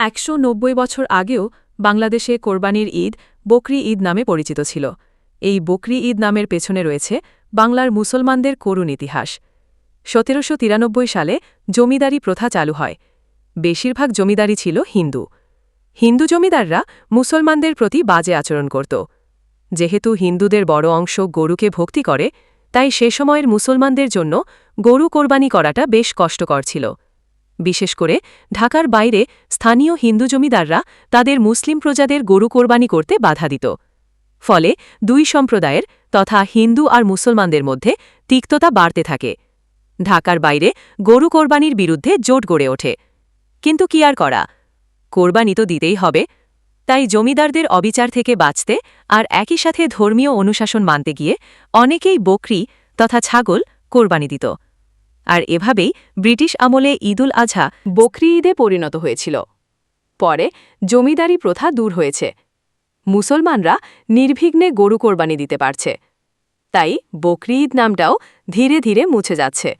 একশো নব্বই বছর আগেও বাংলাদেশে কোরবানির ঈদ বকরি ঈদ নামে পরিচিত ছিল। এই বকরি ঈদ নামের পেছনে রয়েছে বাংলার মুসলমানদের করুণ ইতিহাস। সতেরোশো তিরানব্বই সালে জমিদারি প্রথা চালু হয়। বেশিরভাগ জমিদারি ছিল হিন্দু। হিন্দু জমিদাররা মুসলমানদের প্রতি বাজে আচরণ করত। যেহেতু হিন্দুদের বড় অংশ গরুকে ভক্তি করে, তাই সে সময়ের মুসলমানদের জন্য গরু কোরবানি করাটা বেশ কষ্টকর ছিল। বিশেষ করে ঢাকার বাইরে স্থানীয় হিন্দু জমিদাররা তাদের মুসলিম প্রজাদের গরু কোরবানি করতে বাধা দিত। ফলে দুই সম্প্রদায়ের তথা হিন্দু আর মুসলমানদের মধ্যে তিক্ততা বাড়তে থাকে। ঢাকার বাইরে গরু কোরবানির বিরুদ্ধে জোট গড়ে ওঠে। কিন্তু কি আর করা? কোরবানি তো দিতেই হবে। তাই জমিদারদের অবিচার থেকে বাঁচতে আর একই সাথে ধর্মীয় অনুশাসন মানতে গিয়ে অনেকেই বকরি তথা ছাগল কোরবানি দিত। আর এভাবেই ব্রিটিশ আমলে ঈদুল আজহা বকরি ঈদে পরিণত হয়েছিল। পরে জমিদারি প্রথা দূর হয়েছে। মুসলমানরা নির্বিঘ্নে গরু কোরবানি দিতে পারছে। তাই বকরি ঈদ নামটাও ধীরে ধীরে মুছে যাচ্ছে।